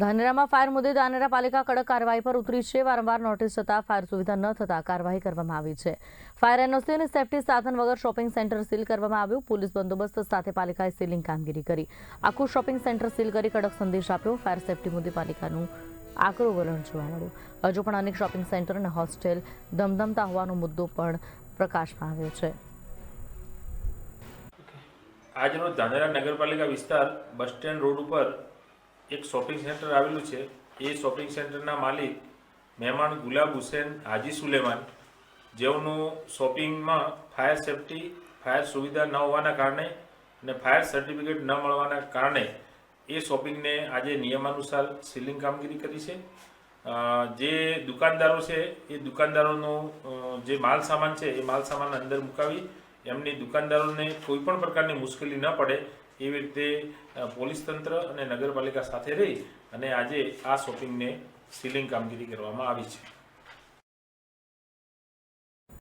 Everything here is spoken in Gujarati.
ધાનેરામાં ફાયર મુદ્દે ધાનેરા પાલિકા કડક કાર્યવાહી પર ઉતરી છે. વારંવાર નોટિસ થતાં ફાયર સુવિધા ન થતાં કાર્યવાહી કરવામાં આવી છે. ફાયર એનઓસી અને સેફટી સાધન વગર શોપિંગ સેન્ટર સીલ કરવામાં આવ્યું. પોલીસ બંદોબસ્ત સાથે પાલિકાએ સીલિંગ કામગીરી કરી. આખું શોપિંગ સેન્ટર સીલ કરી કડક સંદેશ આપ્યો. ફાયર સેફટી મુદ્દે પાલિકાનું આકરું વલણ જોવા મળ્યું. હજુ પણ અનેક શોપિંગ સેન્ટર અને હોસ્ટેલ ધમધમતા હોવાનો મુદ્દો પણ પ્રકાશમાં આવ્યો છે. આજરોજ ધાનેરા નગરપાલિકા વિસ્તાર બસ સ્ટેન્ડ રોડ ઉપર એક શોપિંગ સેન્ટર આવેલું છે. એ શોપિંગ સેન્ટરના માલિક મહેમાન ગુલાબ હુસેન હાજી સુલેમાન, જેઓનું શોપિંગમાં ફાયર સેફટી ફાયર સુવિધા ન હોવાના કારણે અને ફાયર સર્ટિફિકેટ ન મળવાના કારણે એ શોપિંગને આજે નિયમાનુસાર સીલિંગ કામગીરી કરી છે. જે દુકાનદારો છે, એ દુકાનદારોનો જે માલ સામાન છે, એ માલ સામાન અંદર મુકાવી એમની દુકાનદારોને કોઈ પણ પ્રકારની મુશ્કેલી ન પડે એવી રીતે પોલીસ તંત્ર અને નગરપાલિકા સાથે રહી અને આજે આ શોપિંગને સીલિંગ કામગીરી કરવામાં આવી છે.